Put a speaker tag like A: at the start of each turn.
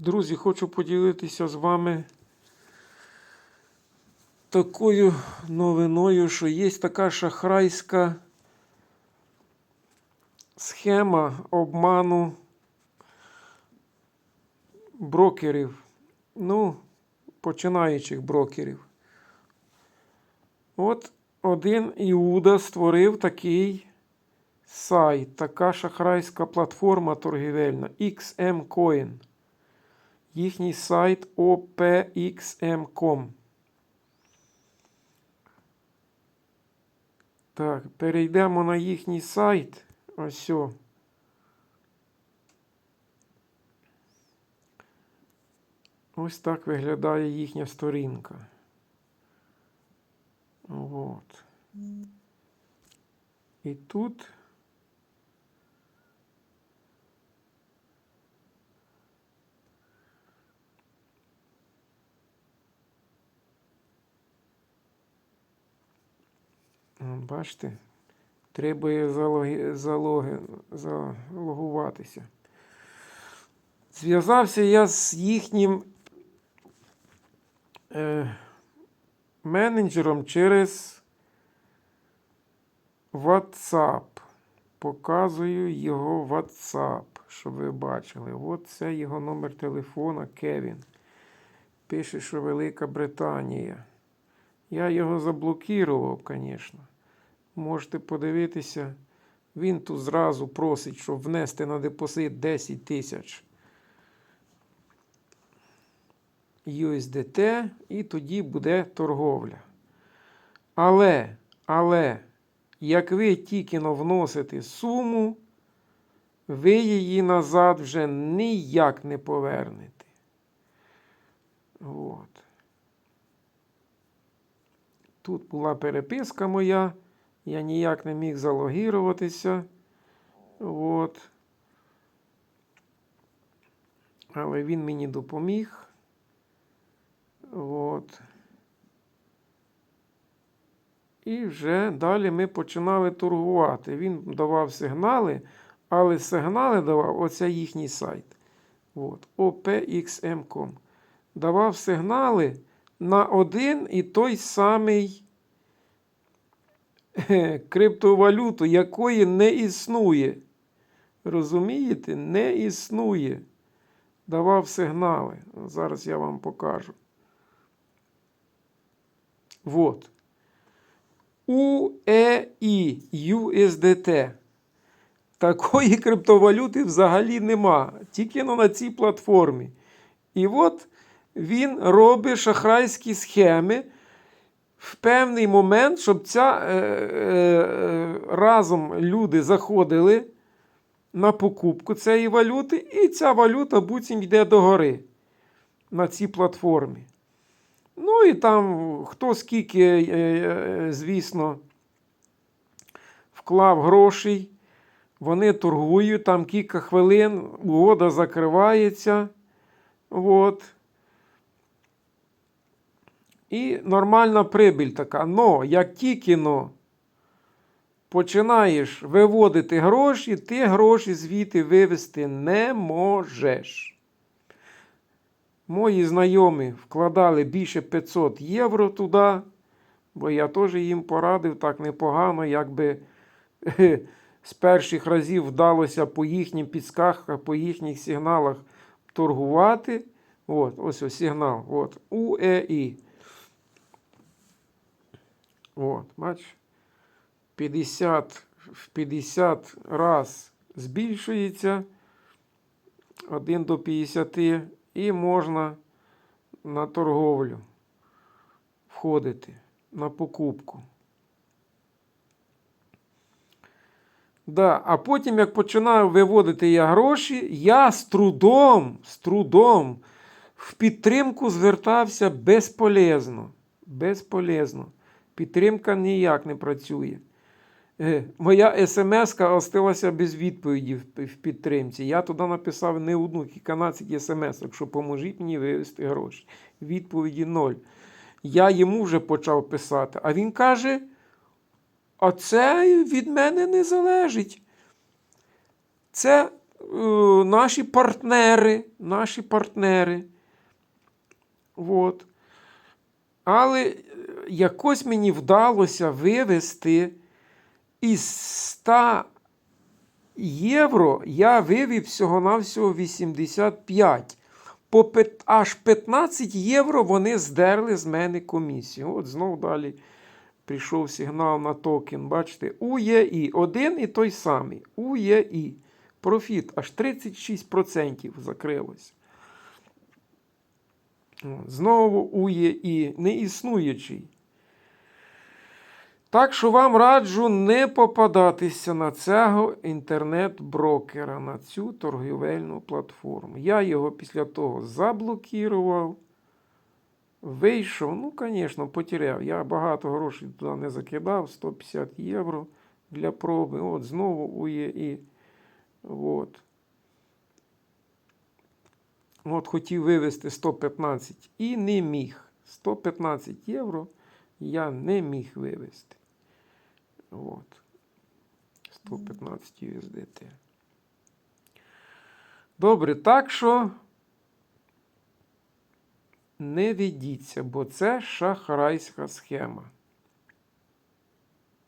A: Друзі, хочу поділитися з вами такою новиною, що є така шахрайська схема обману брокерів. Ну, починаючих брокерів. От один Іуда створив такий сайт, така шахрайська платформа торгівельна XM Coin. Їхній сайт opxm.com. Так, перейдемо на їхній сайт. Ось. о. Ось так виглядає їхня сторінка. От. І тут Бачите, треба залоги, залоги, залогуватися. Зв'язався я з їхнім е, менеджером через WhatsApp. Показую його WhatsApp, щоб ви бачили. От це його номер телефона Кевін. Пише, що Велика Британія. Я його заблокував, звісно. Можете подивитися. Він тут зразу просить, щоб внести на депозит 10 тисяч USDT, і тоді буде торговля. Але, але, як ви тільки но вносите суму, ви її назад вже ніяк не повернете. От. Тут була переписка моя, я ніяк не міг залогіруватися. От. Але він мені допоміг. От. І вже далі ми починали торгувати. Він давав сигнали, але сигнали давав оце їхній сайт. От, opxm.com. Давав сигнали на один і той самий криптовалюту, якої не існує. Розумієте? Не існує. Давав сигнали. Зараз я вам покажу. Вот. UEI USDT. Такої криптовалюти взагалі нема. Тільки на цій платформі. І от він робить шахрайські схеми в певний момент, щоб ця е, е, разом люди заходили на покупку цієї валюти, і ця валюта буцім йде догори на цій платформі. Ну і там хто скільки, е, е, звісно, вклав грошей, вони торгують, там кілька хвилин, угода закривається. От. І нормальна прибіль така. Но як тільки но починаєш виводити гроші, ти гроші звідти вивести не можеш. Мої знайомі вкладали більше 500 євро туди, бо я теж їм порадив так непогано, якби з перших разів вдалося по їхнім підсказках, по їхніх сигналах торгувати. От, ось ось сигнал. От, УЕІ. От, бач, 50 в 50 раз збільшується 1 до 50 і можна на торговлю входити на покупку. Да, а потім, як починаю виводити я гроші, я з трудом, з трудом в підтримку звертався безполезно. Безполезно. Підтримка ніяк не працює. Е, Моя смс-ка осталася без відповіді в, підтримці. Я туди написав не одну канадцький смс, що поможіть мені вивести гроші. Відповіді ноль. Я йому вже почав писати, а він каже: а це від мене не залежить. Це е, наші партнери, наші партнери. От. Але якось мені вдалося вивести із 100 євро я вивів всього-навсього 85. По аж 15 євро вони здерли з мене комісію. От знов далі прийшов сигнал на токен. Бачите, УЄІ. Один і той самий. УЄІ. Профіт аж 36% закрилося. От, Знову УЄІ. Неіснуючий. Так що вам раджу не попадатися на цього інтернет-брокера, на цю торгівельну платформу. Я його після того заблокував, вийшов. Ну, звісно, потеряв. Я багато грошей туди не закидав, 150 євро для проби. От знову УЄІ. От. От хотів вивести 115 і не міг. 115 євро я не міг вивезти. От. 115 USDT. Добре, так що не ведіться, бо це шахрайська схема.